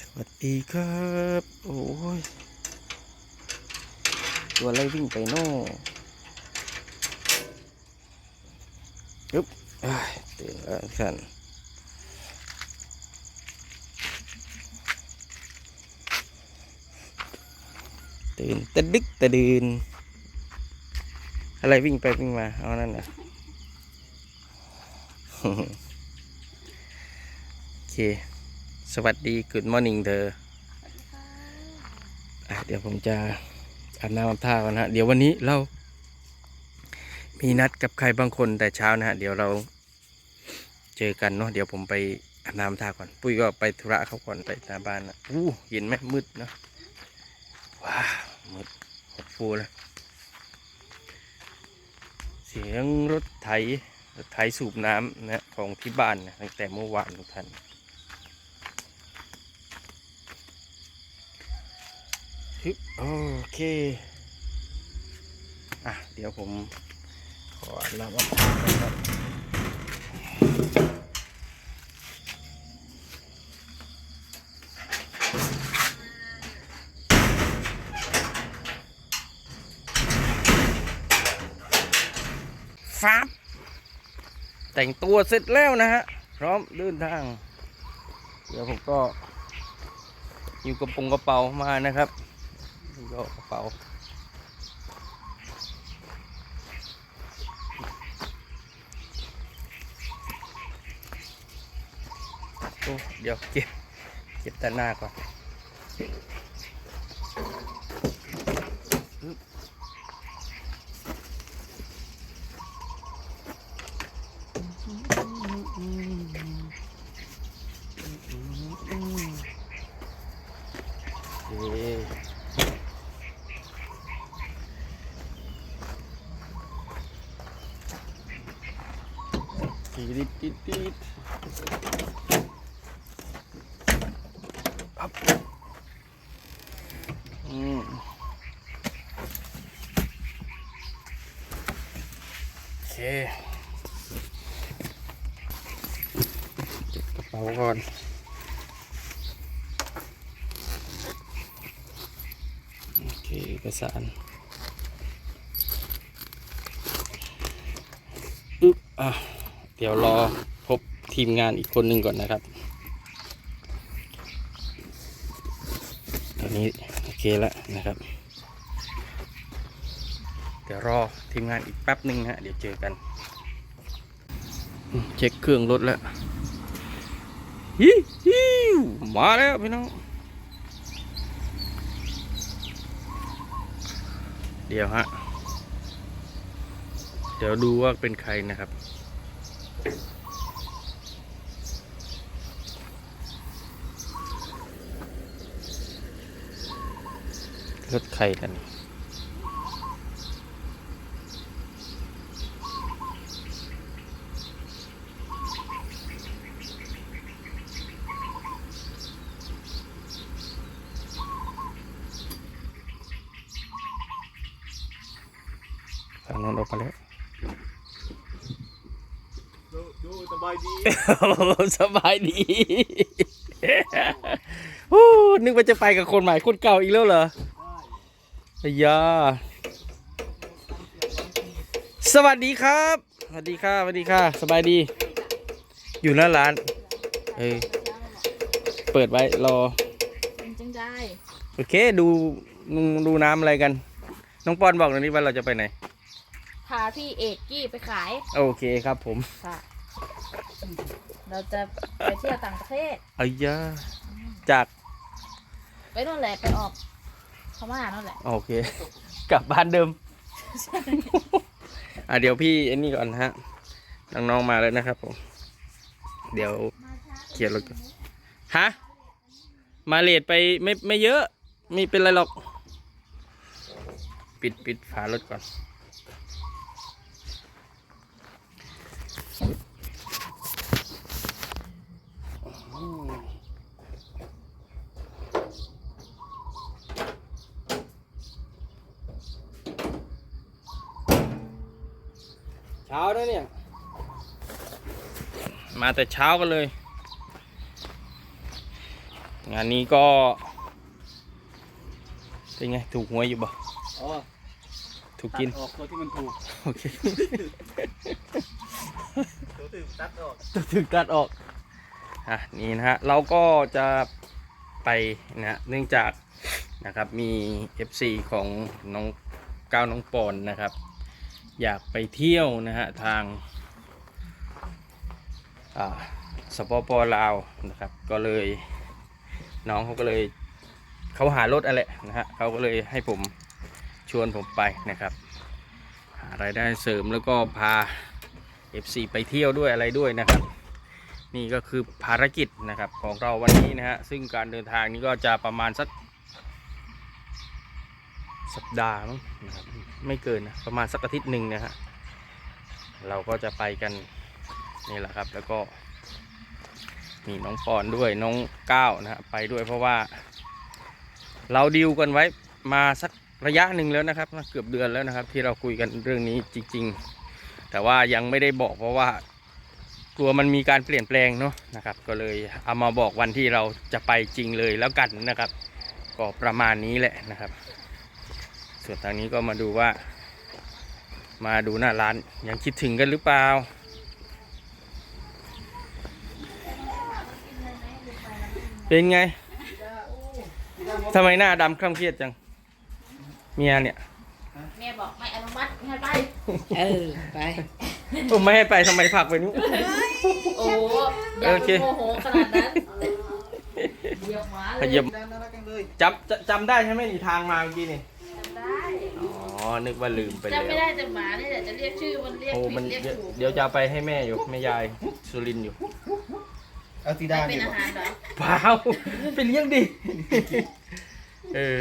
สวัสดีครับ โอ้ย ตัวอะไรวิ่งไปโน่ยุบอ้ายตื่นแล้วท่านตื่นตะดึกตะดืนอะไรวิ่งไปวิ่งมา เอานั่นนะโอเค สวัสดี Good morning เธอเดี๋ยวผมจะอาบน้ำอาบท่าก่อนฮะ เดี๋ยววันนี้เรา มีนัดกับใครบางคนแต่เช้านะฮะ เดี๋ยวเราเจอกันเนาะ เดี๋ยวผมไปอาบน้ำอาบท่าก่อน ปุ้ยก็ไปธุระเขาก่อนไปหน้าบ้านนะอู้เห็นไหมมืดเนอะว้าวมืดหดฟูเลยเสียงรถไถรถไถสูบน้ำนะของที่บ้านนะตั้งแต่เมื่อวานทุกท่าน ฮึบโอเค อะ เดี๋ยวผม ขอน้ำอัดนะครับฟ้าแต่งตัวเสร็จแล้วนะฮะ พร้อมเดินทาง เดี๋ยวผมก็อยู่กระโปรงกระเป๋ามานะครับ นี่ก็กระเป๋าโอ้เดี๋ยวเก็บ เก็บแต่หน้าก่อน ติดติดติดอัพอืมโอเคเก็บกระเป๋าก่อนโอเคเอกสารอึ๊บอะ เดี๋ยวรอพบทีมงานอีกคนหนึ่งก่อนนะครับตอนนี้โอเคแล้วนะครับ เดี๋ยวรอทีมงานอีกแป๊บหนึ่งฮะเดี๋ยวเจอกัน เช็คเครื่องรถแล้วฮิฮิมาแล้วพี่น้องเดี๋ยวฮะ เดี๋ยวดูว่าเป็นใครนะครับ รถใครกันทางโน้นออกมาแล้ว ดูดู สบายดีโอ้สบายดีโอ้นึกว่าจะไปกับคนใหม่คนเก่าอีกแล้วเหรอไอ้ยาสวัสดีครับ สวัสดีค่ะสวัสดีค่ะ สบายดี อยู่หน้าร้าน เอ้ยเปิดไว้รอ จังได้โอเคดูดูดูน้ำอะไรกัน น้องปอนบอกหน่อยนี่ว่าเราจะไปไหน พาพี่เอกกี้ไปขาย โอเคครับผม ค่ะ เราจะไปเที่ยวต่างประเทศไอ้ยาจากไปนู่นแหละไปออกพม่านั่นแหละ โอเค กลับบ้านเดิม อะเดี๋ยวพี่ไอ้นี่ก่อนนะฮะ น้องๆมาแล้วนะครับผม เดี๋ยวเคลียร์รถก่อนฮะ มาเลทไปไม่ไม่เยอะไม่เป็นไรหรอก ปิดปิดฝารถก่อน เช้าแล้วเนี่ย มาแต่เช้ากันเลย งานนี้ก็เป็นไง ถูกหวยอยู่บ่อ๋อถูกกินตัดออกตัวที่มันถูกโอเคตัวที่ตัดออกจะถึงตัดออกอะนี่นะฮะเราก็จะไปนะฮะเนื่องจากนะครับมี FC ของน้องก้าวน้องปอนนะครับ อยากไปเที่ยวนะฮะทางาสปปลาวนะครับ ก็เลยน้องเขาก็เลยเขาหารถอะไรนะฮะเขาก็เลยให้ผมชวนผมไปนะครับหารายได้เสริมแล้วก็พา FC ไปเที่ยวด้วยอะไรด้วยนะครับ นี่ก็คือภารกิจนะครับของเราวันนี้นะฮะซึ่งการเดินทางนี้ก็จะประมาณสัก สัปดาห์มั้งนะครับไม่เกินนะประมาณสักอาทิตย์หนึ่งนะฮะเราก็จะไปกันนี่แหละครับ แล้วก็มีน้องปอนด้วยน้องก้าวนะฮะไปด้วยเพราะว่า เราดีลกันไว้มาสักระยะหนึ่งแล้วนะครับเกือบเดือนแล้วนะครับ ที่เราคุยกันเรื่องนี้จริง ๆ แต่ว่ายังไม่ได้บอกเพราะว่ากลัวมันมีการเปลี่ยนแปลงเนาะนะครับ ก็เลยเอามาบอกวันที่เราจะไปจริงเลยแล้วกันนะครับ ก็ประมาณนี้แหละนะครับ ส่วนทางนี้ก็มาดูว่า มาดูหน้าร้านยังคิดถึงกันหรือเปล่า เป็นไงทำไมหน้าดำเคร่ำเครียดจัง เมียเนี่ยแม่บอกไม่อนุมัติให้ไป เออ ไปผมไม่ให้ไปทำไมผลักไปนู้นโอ้อย่าโอเคโมโหขนาดนั้นเหยียบหมาเลยเหยียบน่ารักจังเลยจำจำจำได้ใช่ไหมนี่ทางมาเมื่อกี้นี่จำได้อ๋อ นึกว่าลืมไปแล้จำไม่วได้แต่หมาเนี่ยแหละจะเรียกชื่อมันเรียกโอ้ผิมันดเรียกเดี๋ยวถูกเดี๋ยวจะเอาไปให้แม่อยู่แม่ยายสุรินทร์อยู่เอาตีไม่ดาเป็นดีกอาว่าหารเหรอเปล่าไปเลี้ยงดิเออ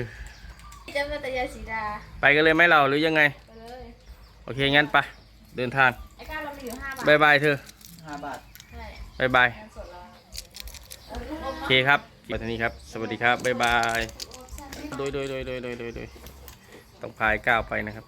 จำมาตยาสีดาไปกันเลยไหมเราหรือยังไง ไปเลยโอเคงั้นไปเดินทางไอ้ก้าวเรามีอยู่ห้าบาทบายบายเธอห้าบาท เท่าไหร่บายบาย เงินสดเราเออลูกอม โอเนาะเคครับมาทีนี้ครับ สวัสดีครับบายบาย โดยโดยโดยโดยโดยโดยโดย ต้องพายก้าวไปนะครับ